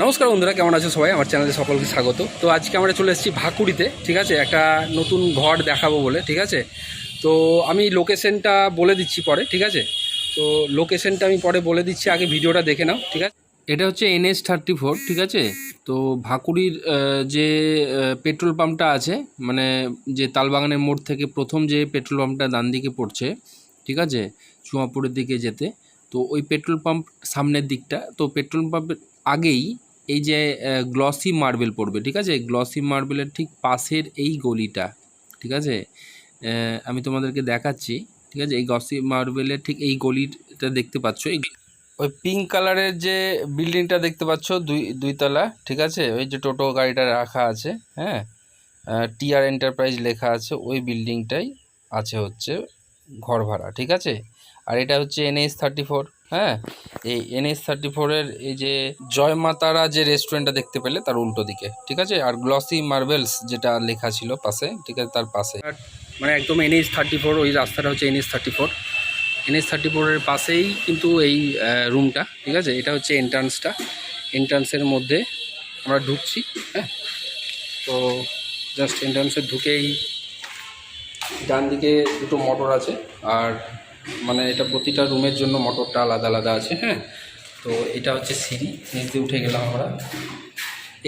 নমস্কার বন্ধুরা, কেমন আছো সবাই? আমার চ্যানেলে সকলকে স্বাগত। তো আজকে আমরা চলে এসেছি ভাকুড়িতে, ঠিক আছে? একটা নতুন ঘর দেখাবো বলে, ঠিক আছে? তো আমি লোকেশনটা বলে দিচ্ছি পরে, ঠিক আছে? তো লোকেশনটা আমি পরে বলে দিচ্ছি, আগে ভিডিওটা দেখে নাও, ঠিক আছে? এটা হচ্ছে এনএস থার্টি ফোর ঠিক আছে? তো ভাকুড়ির যে পেট্রোল পাম্পটা আছে মানে যে তালবাগানের মোড় থেকে প্রথম যে পেট্রোল পাম্পটা ডান দিকে পড়ছে, ঠিক আছে? চুয়াপুরের দিকে যেতে, তো ওই পেট্রোল পাম্প সামনের দিকটা, তো পেট্রোল পাম্পের আগেই এই যে গ্লসি মার্বেল পড়বে, ঠিক আছে? গ্লসি মার্বেলের ঠিক পাশের এই গলিটা, ঠিক আছে? আমি তোমাদেরকে দেখাচ্ছি, ঠিক আছে? এই গ্লসি মার্বেলের ঠিক এই গলিটা দেখতে পাচ্ছ। এই ওই পিঙ্ক কালারের যে বিল্ডিংটা দেখতে পাচ্ছ, দুই, দুইতলা, ঠিক আছে? ওই যে টোটো গাড়িটা রাখা আছে হ্যাঁ? টিআর এন্টারপ্রাইজ লেখা আছে, ওই বিল্ডিংটাই আছে হচ্ছে ঘর ভাড়া, ঠিক আছে? আর এটা হচ্ছে এনএস থার্টি ফোর হ্যাঁ এই এনএস থার্টি ফোরের এই যে জয় মাতারা যে রেস্টুরেন্টটা দেখতে পেলে তার উল্টো দিকে, ঠিক আছে? আর গ্লসি মার্বেলস যেটা লেখা ছিল পাশে, ঠিক আছে? তার পাশে। মানে একদম এনএস থার্টি ফোর ওই রাস্তাটা হচ্ছে NS thirty four NS thirty ফোরের পাশেই কিন্তু এই রুমটা ঠিক আছে? এটা হচ্ছে এন্ট্রান্সটা এন্ট্রান্সের মধ্যে আমরা ঢুকছি হ্যাঁ? তো জাস্ট এন্ট্রান্সে ঢুকেই ডান দিকে দুটো মোটর আছে, আর মানে এটা প্রতিটা রুমের জন্য মোটরটা আলাদা আলাদা আছে হ্যাঁ? তো এটা হচ্ছে সিঁড়ি নিচে উঠে গেলাম আমরা।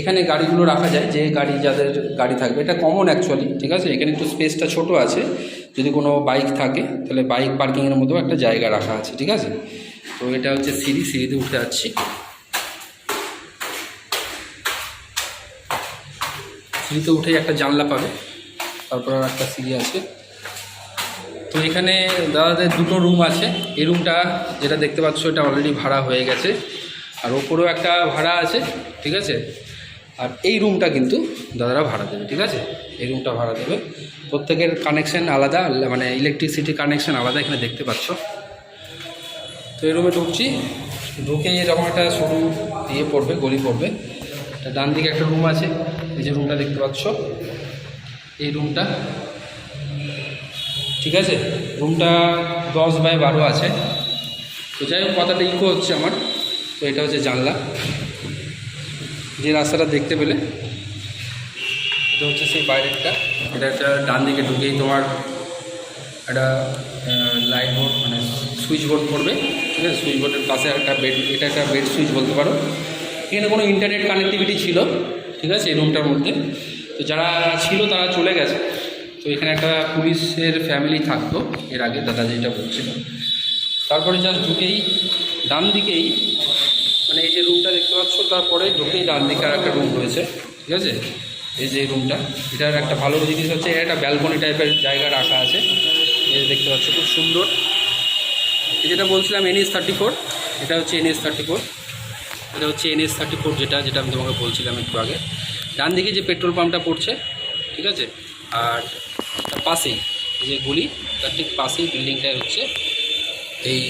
এখানে গাড়িগুলো রাখা যায়, যে গাড়ি, যাদের গাড়ি থাকবে। এটা কমন অ্যাকচুয়ালি ঠিক আছে? এখানে একটু স্পেসটা ছোট আছে। যদি কোনো বাইক থাকে, তাহলে বাইক পার্কিংয়ের মধ্যেও একটা জায়গা রাখা আছে, ঠিক আছে? তো এটা হচ্ছে সিঁড়ি সিঁড়িতে উঠে যাচ্ছি সিঁড়িতে উঠেই একটা জানলা পাবে, তারপর আর একটা সিঁড়ি আছে। তো এখানে দাদাদের দুটো রুম আছে। এই রুমটা যেটা দেখতে পাচ্ছ, এটা অলরেডি ভাড়া হয়ে গেছে। আর ওপরেও একটা ভাড়া আছে, ঠিক আছে? আর এই রুমটা কিন্তু দাদারা ভাড়া দেবে, ঠিক আছে? এই রুমটা ভাড়া দেবে। প্রত্যেকের কানেকশন আলাদা মানে ইলেকট্রিসিটি কানেকশান আলাদা এখানে দেখতে পাচ্ছ। তো এই রুমে ঢুকছি। ঢুকে এরকম একটা সরু ইয়ে পড়বে, গলি পড়বে ডান দিকে একটা রুম আছে। এই যে রুমটা দেখতে পাচ্ছ। এই রুমটা ঠিক আছে? রুমটা দশ বাই বারো আছে। তো যাই হোক, কথাটা ইকো হচ্ছে আমার। তো এটা হচ্ছে জানলা। যে রাস্তাটা দেখতে পেলে, এটা হচ্ছে সেই বাইরেরটা। এটা একটা ডান দিকে ঢুকেই তোমার একটা লাইট বোর্ড মানে সুইচ বোর্ড পড়বে। ঠিক আছে? সুইচ বোর্ডের পাশে একটা বেড এটা একটা বেড সুইচ বলতে পারো। এখানে কোনো ইন্টারনেট কানেক্টিভিটি ছিল। ঠিক আছে? এই রুমটার মধ্যে। তো যারা ছিল তারা চলে গেছে। তো এখানে একটা পুলিশের ফ্যামিলি থাকতো, এর আগে দাদা যেটা বলছিল। তারপরে জাস্ট ঢুকেই ডান দিকেই মানে এই যে রুমটা দেখতে পাচ্ছ, তারপরে ঢুকেই ডান দিকে আর একটা রুম রয়েছে, ঠিক আছে? এই যে রুমটা এটার একটা ভালো জিনিস হচ্ছে এর একটা ব্যালকনি টাইপের জায়গা রাখা আছে। এই দেখতে পাচ্ছ, খুব সুন্দর। এই যেটা বলছিলাম এনএস থার্টি ফোর এটা হচ্ছে এনএস থার্টি ফোর এটা হচ্ছে এনএস থার্টি ফোর যেটা যেটা আমি তোমাকে বলছিলাম একটু আগে। ডান দিকে যে পেট্রোল পাম্পটা পড়ছে, ঠিক আছে? আর তার পাশেই যে গুলি, তার ঠিক পাশেই বিল্ডিংটায় হচ্ছে এই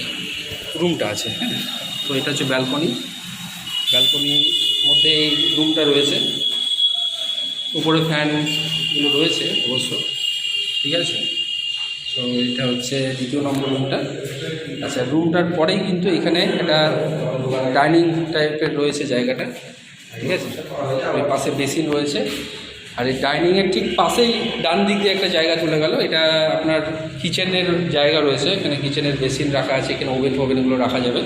রুমটা আছে হ্যাঁ? তো এটা হচ্ছে ব্যালকনি। ব্যালকনির মধ্যে এই রুমটা রয়েছে। উপরে ফ্যানগুলো রয়েছে অবশ্য, ঠিক আছে? তো এটা হচ্ছে দ্বিতীয় নম্বর রুমটা। আচ্ছা রুমটার পরেই কিন্তু এখানে একটা ডাইনিং টাইপের রয়েছে জায়গাটা, ঠিক আছে? পাশে বেসিন রয়েছে। আর এই ডাইনিংয়ের ঠিক পাশেই ডান দিক দিয়ে একটা জায়গা চলে গেল। এটা আপনার কিচেনের জায়গা রয়েছে। এখানে কিচেনের বেসিন রাখা আছে। এখানে ওভেন ফোভেনগুলো রাখা যাবে।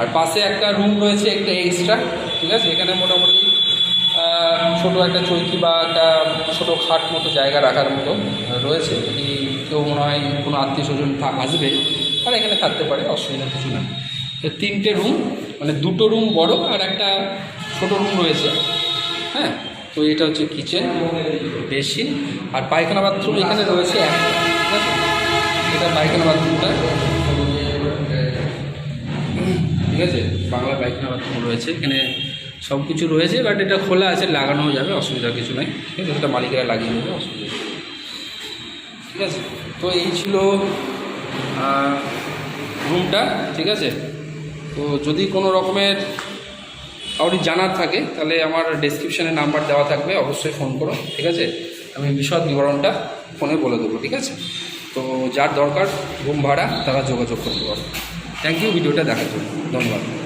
আর পাশে একটা রুম রয়েছে, একটা এক্সট্রা ঠিক আছে? এখানে মোটামুটি ছোটো একটা চৌকি বা একটা ছোটো খাট মতো জায়গা রাখার মতো রয়েছে। যদি কেউ মনে হয় কোনো আত্মীয় স্বজন আসবে, তারা এখানে থাকতে পারে, অসুবিধা কিছু না। তো তিনটে রুম মানে দুটো রুম বড় আর একটা ছোটো রুম রয়েছে। হ্যাঁ? তো এটা হচ্ছে কিচেন বেসিন আর পায়খানা বাথরুম এখানে রয়েছে এটা পায়খানা বাথরুমটা ঠিক আছে? বাংলা পায়খানা বাথরুম রয়েছে। এখানে সব কিছু রয়েছে বাট এটা খোলা আছে, লাগানোও যাবে, অসুবিধা কিছু নাই। ঠিক আছে? সেটা মালিকেরা লাগিয়ে দেবে, অসুবিধা ঠিক আছে? তো এই ছিল রুমটা ঠিক আছে? তো যদি কোনো রকমের কাউরি জানার থাকে, তাহলে আমার ডেসক্রিপশানে নাম্বার দেওয়া থাকবে, অবশ্যই ফোন করো, ঠিক আছে? আমি বিশদ বিবরণটা ফোনে বলে দেবো, ঠিক আছে? তো যার দরকার রুম ভাড়া, তারা যোগাযোগ করতে পারো থ্যাংক ইউ ভিডিওটা দেখার জন্য। ধন্যবাদ।